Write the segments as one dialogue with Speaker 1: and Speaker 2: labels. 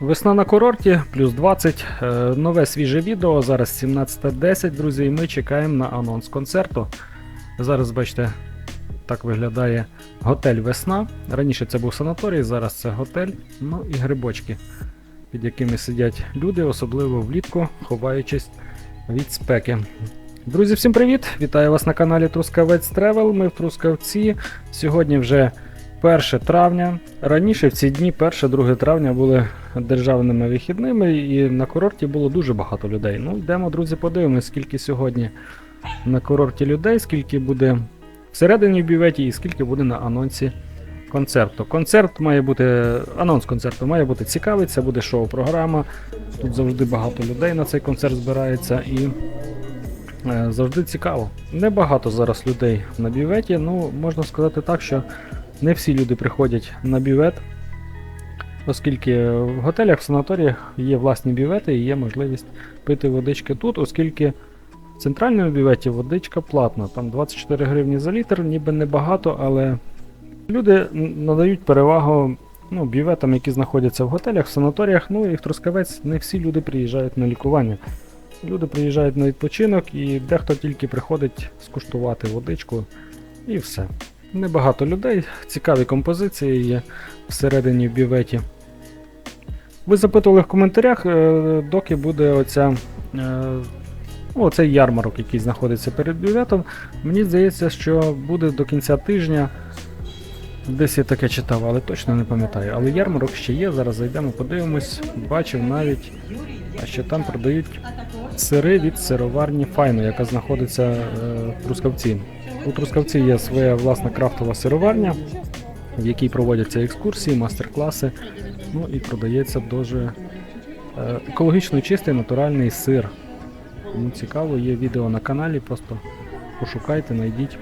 Speaker 1: Весна на курорті, плюс 20. Е, Нове свіже відео. Зараз 17.10, друзі, і ми чекаємо на анонс концерту. Зараз, бачите, так виглядає готель Весна. Раніше це був санаторій, зараз це готель. Ну і грибочки, під якими сидять люди, особливо влітку, ховаючись від спеки. Друзі, всім привіт! Вітаю вас на каналі Трускавець Тревел. Ми в Трускавці. Сьогодні вже 1 травня. Раніше в ці дні, 1-2 травня, були державними вихідними, і на курорті було дуже багато людей. Ну, йдемо, друзі, подивимось, скільки сьогодні на курорті людей, скільки буде всередині в бюветі і скільки буде на анонсі концерту. Концерт має бути, анонс концерту має бути цікавий, це буде шоу-програма. Тут завжди багато людей на цей концерт збирається і е, завжди цікаво. Небагато зараз людей на бюветі, ну можна сказати так, що не всі люди приходять на бювет, оскільки в готелях, в санаторіях є власні бювети і є можливість пити водички тут, оскільки в центральному бюветі водичка платна, там 24 гривні за літр, ніби небагато, але люди надають перевагу ну, бюветам, які знаходяться в готелях, в санаторіях, ну і в Трускавець не всі люди приїжджають на лікування. Люди приїжджають на відпочинок і дехто тільки приходить скуштувати водичку і все. Небагато людей, цікаві композиції є всередині в бюветі. Ви запитували в коментарях, е, доки буде оця, е, ну, оцей ярмарок, який знаходиться перед бюветом. Мені здається, що буде до кінця тижня. Десь я таке читав, але точно не пам'ятаю. Але ярмарок ще є, зараз зайдемо, подивимось. Бачив навіть, що там продають сири від сироварні Файно, яка знаходиться е, в Трускавці. У Трускавці є своя власна крафтова сироварня, в якій проводяться екскурсії, мастер-класи. Ну і продається дуже е, екологічно чистий натуральний сир. Кому цікаво, є відео на каналі, просто пошукайте, знайдіть.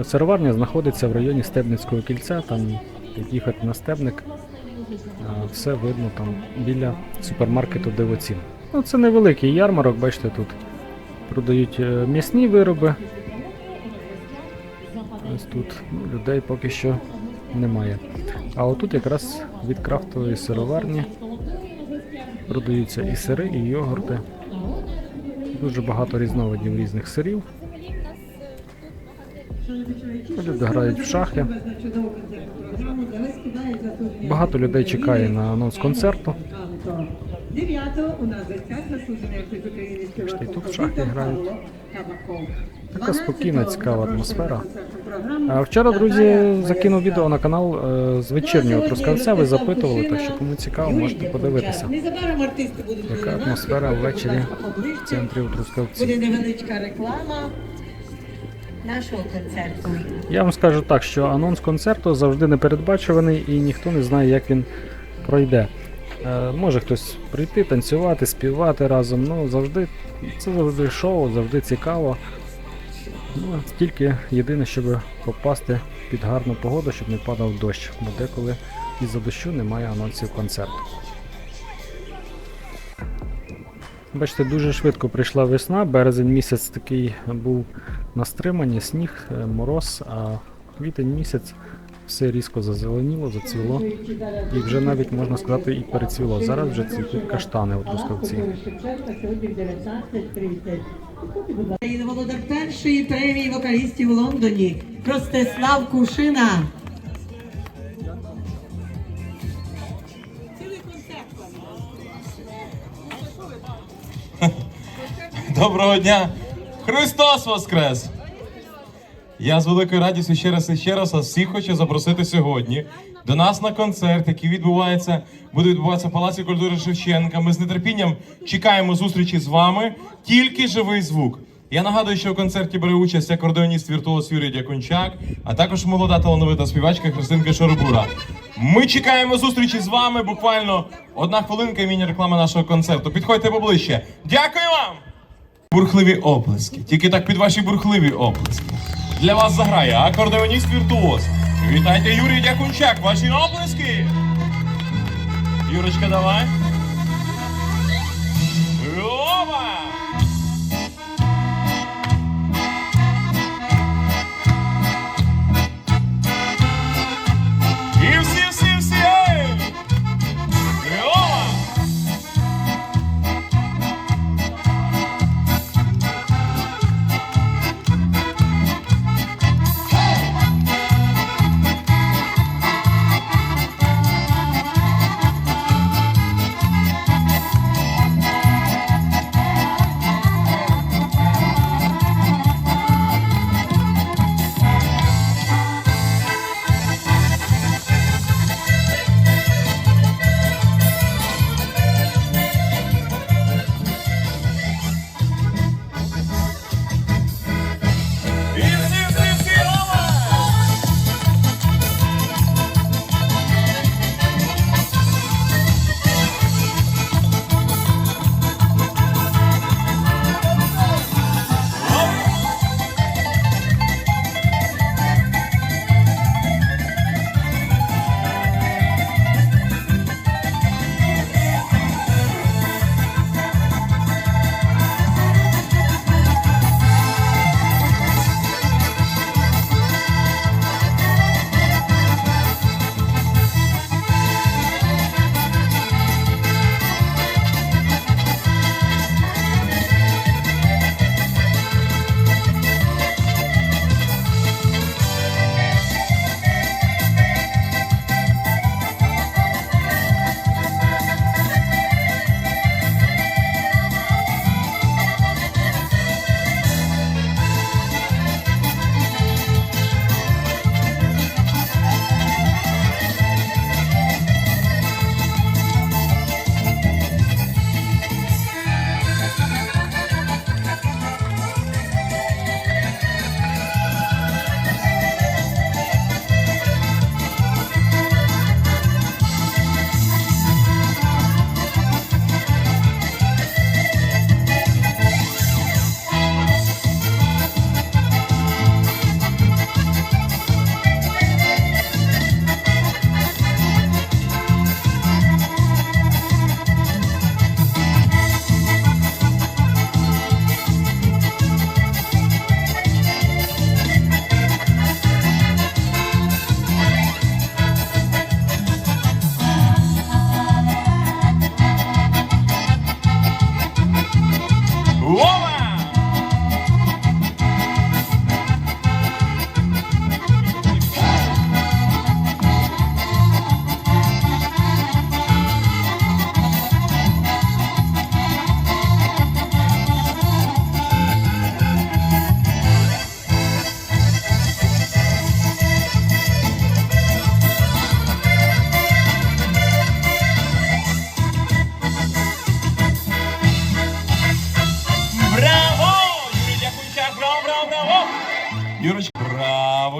Speaker 1: Е, Сироварня знаходиться в районі Стебницького кільця, там їхати на Стебник, е, все видно там біля супермаркету Дивоцін. Ну, це невеликий ярмарок, бачите, тут продають е, м'ясні вироби. Ось тут ну, людей поки що немає. А отут якраз від крафтової сироварні продаються і сири, і йогурти. Дуже багато різновидів різних сирів. Люди грають в шахи. Багато людей чекає на анонс концерту.
Speaker 2: 9 у нас гостях заслужений артист України
Speaker 1: Бачите, і тут в. Така спокійна, цікава атмосфера. А вчора, друзі, закинув відео на канал е, з вечірнього Трускавця. Ви запитували, так що кому цікаво, можете подивитися.
Speaker 2: Незабаром артисти будуть
Speaker 1: Яка атмосфера ввечері в центрі у Трускавці.
Speaker 2: Буде невеличка реклама нашого концерту.
Speaker 1: Я вам скажу так, що анонс концерту завжди непередбачуваний і ніхто не знає, як він пройде. Е, може хтось прийти, танцювати, співати разом. Ну завжди це завжди шоу, завжди цікаво. Ну, тільки єдине, щоб попасти під гарну погоду, щоб не падав дощ, бо деколи із-за дощу немає анонсів концерту. Бачите, дуже швидко прийшла весна, березень місяць такий був на стриманні, сніг, е, мороз, а квітень місяць все різко зазеленіло, зацвіло. І вже навіть можна сказати і перецвіло. Зараз вже цвітуть каштани у Трускавці.
Speaker 2: Шевченка сьогодні в 19.30. Країна володар першої премії вокалістів у Лондоні. Ростислав Кушина.
Speaker 3: Доброго дня! Христос Воскрес! Я з великою радістю ще раз і ще раз вас всіх хочу запросити сьогодні до нас на концерт, який відбувається, буде відбуватися в Палаці культури Шевченка. Ми з нетерпінням чекаємо зустрічі з вами. Тільки живий звук. Я нагадую, що у концерті бере участь акордеоніст віртуоз Юрій Дякунчак, а також молода талановита співачка Христинка Шоробура. Ми чекаємо зустрічі з вами. Буквально одна хвилинка і міні-реклама нашого концерту. Підходьте поближче. Дякую вам! Бурхливі оплески. Тільки так під ваші бурхливі оплески. Для вас заграє акордеоніст віртуоз. Вітайте Юрій Дякунчак, ваші оплески. Юрочка, давай. Опа!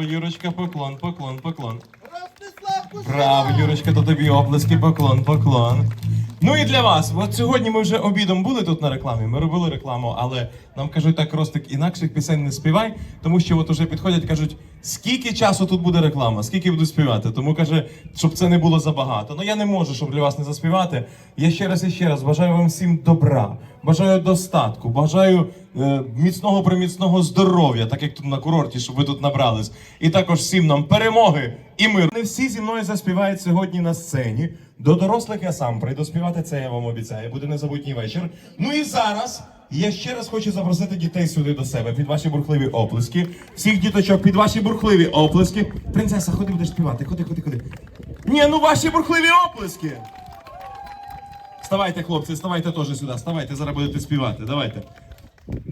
Speaker 3: Юрочка, поклон, поклон, поклон. Браво, Юрочка, то тобі оплески, поклон, поклон. Ну і для вас. От сьогодні ми вже обідом були тут на рекламі. Ми робили рекламу, але нам кажуть, так Ростик, інакших пісень не співай, тому що от уже підходять, кажуть, скільки часу тут буде реклама, скільки буду співати. Тому каже, щоб це не було забагато. Ну я не можу, щоб для вас не заспівати. Я ще раз і ще раз бажаю вам всім добра, бажаю достатку, бажаю е, міцного приміцного здоров'я, так як тут на курорті, щоб ви тут набрались. І також всім нам перемоги і мир. Не всі зі мною заспівають сьогодні на сцені. До дорослих я сам прийду співати це, я вам обіцяю. Буде незабутній вечір. Ну і зараз я ще раз хочу запросити дітей сюди до себе під ваші бурхливі оплески. Всіх діточок під ваші бурхливі оплески. Принцеса, ходи будеш співати. Ходи, ходи, ходи. Ні, ну ваші бурхливі оплески. Вставайте, хлопці, вставайте теж сюди. Вставайте, зараз будете співати. Давайте.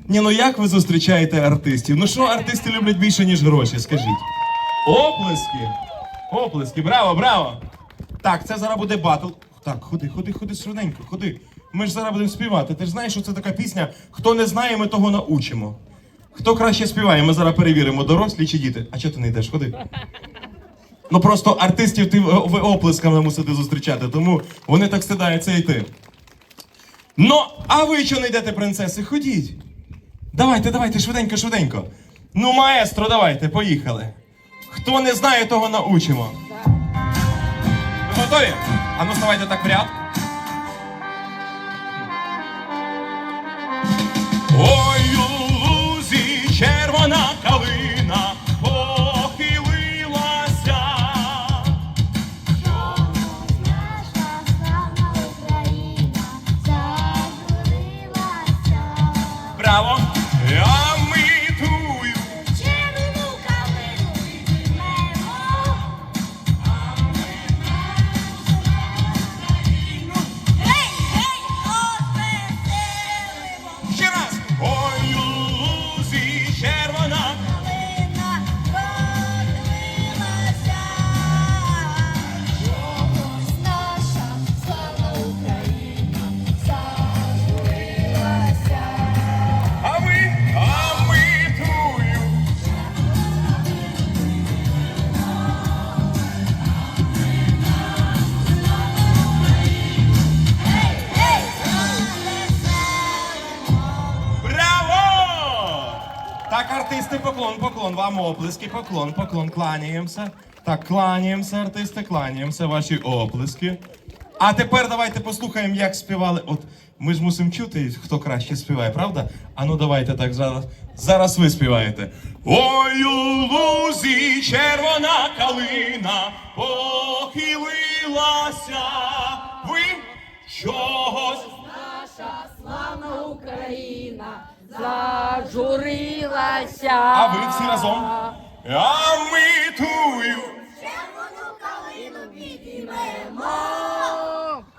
Speaker 3: Ні, ну як ви зустрічаєте артистів? Ну що артисти люблять більше, ніж гроші, скажіть. Оплески! Оплески, браво, браво! Так, це зараз буде батл. Так, ходи, ходи, ходи швиденько, ходи. Ми ж зараз будемо співати. Ти ж знаєш, що це така пісня. Хто не знає, ми того научимо. Хто краще співає, ми зараз перевіримо, дорослі чи діти. А чого ти не йдеш? Ходи. Ну просто артистів ти ви оплесками мусите зустрічати, тому вони так стидаються йти. Ну, а ви чого не йдете, принцеси? Ходіть. Давайте, давайте, швиденько, швиденько. Ну, маестро, давайте, поїхали. Хто не знає, того научимо. Ви готові? А ну ставайте так в ряд. Лузі артисти, поклон, поклон, вам оплески, поклон, поклон, кланяємося. Так, кланяємося, артисти, кланяємося, ваші оплески. А тепер давайте послухаємо, як співали. От ми ж мусимо чути, хто краще співає, правда? А ну давайте так зараз. Зараз ви співаєте. Ой, у лузі червона калина похилилася.
Speaker 4: Зажурилася.
Speaker 3: А ви всі разом? А ми тую.
Speaker 5: Червону калину підіймемо,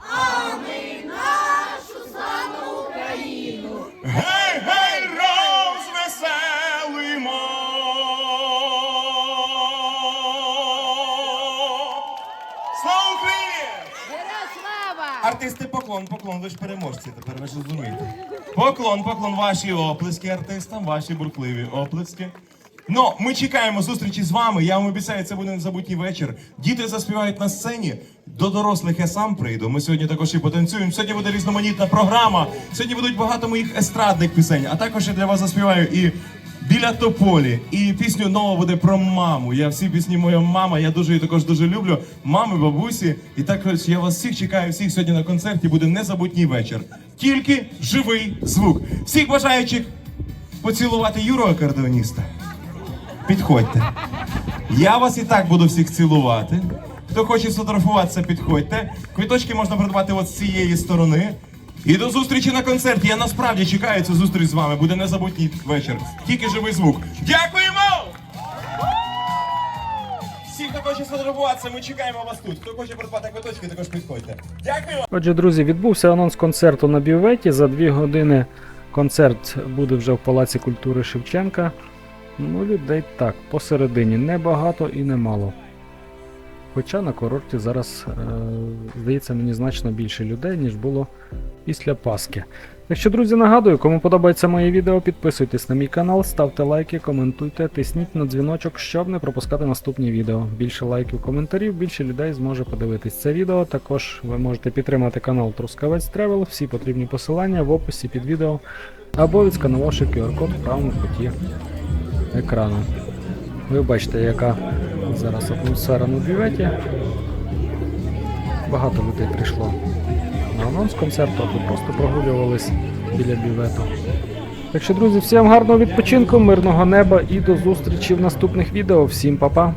Speaker 5: а ми нашу славну Україну.
Speaker 3: Гей, гей, розвеселимо. Слава Україні!
Speaker 4: Героям слава!
Speaker 3: Артисти, поклон, поклон, ви ж переможці тепер, ви ж розумієте. Поклон, поклон, ваші оплески артистам, ваші бурхливі оплески. Ну, ми чекаємо зустрічі з вами. Я вам обіцяю, це буде незабутній вечір. Діти заспівають на сцені. До дорослих я сам прийду. Ми сьогодні також і потанцюємо. Сьогодні буде різноманітна програма. Сьогодні будуть багато моїх естрадних пісень. А також я для вас заспіваю і біля тополі. І пісню нова буде про маму. Я всі пісні моя мама. Я дуже її також дуже люблю. Мами, бабусі. І також я вас всіх чекаю. Всіх сьогодні на концерті буде незабутній вечір. Тільки живий звук. Всіх бажаючих поцілувати Юру акордеоніста. Підходьте. Я вас і так буду всіх цілувати. Хто хоче сфотографуватися, підходьте. Квіточки можна придбати от з цієї сторони. І до зустрічі на концерті. Я насправді чекаю цю зустріч з вами. Буде незабутній вечір. Тільки живий звук. Дякуємо! Всі, хто хоче сфотографуватися, ми чекаємо вас тут. Хто хоче придбати квиточки, також підходьте. Дякую!
Speaker 1: Отже, друзі, відбувся анонс концерту на бюветі. За дві години концерт буде вже в Палаці культури Шевченка. Ну, людей так, посередині небагато і немало. Хоча на курорті зараз, е, здається, мені значно більше людей, ніж було після Пасхи. Так що, друзі, нагадую, кому подобається моє відео, підписуйтесь на мій канал, ставте лайки, коментуйте, тисніть на дзвіночок, щоб не пропускати наступні відео. Більше лайків, коментарів, більше людей зможе подивитись це відео. Також ви можете підтримати канал Трускавець Тревел, всі потрібні посилання в описі під відео або відсканувавши QR-код в правому куті екрану. Ви бачите, яка зараз атмосфера на бюветі. Багато людей прийшло на анонс концерту, або просто прогулювались біля бювету. Так що, друзі, всім гарного відпочинку, мирного неба і до зустрічі в наступних відео. Всім па-па!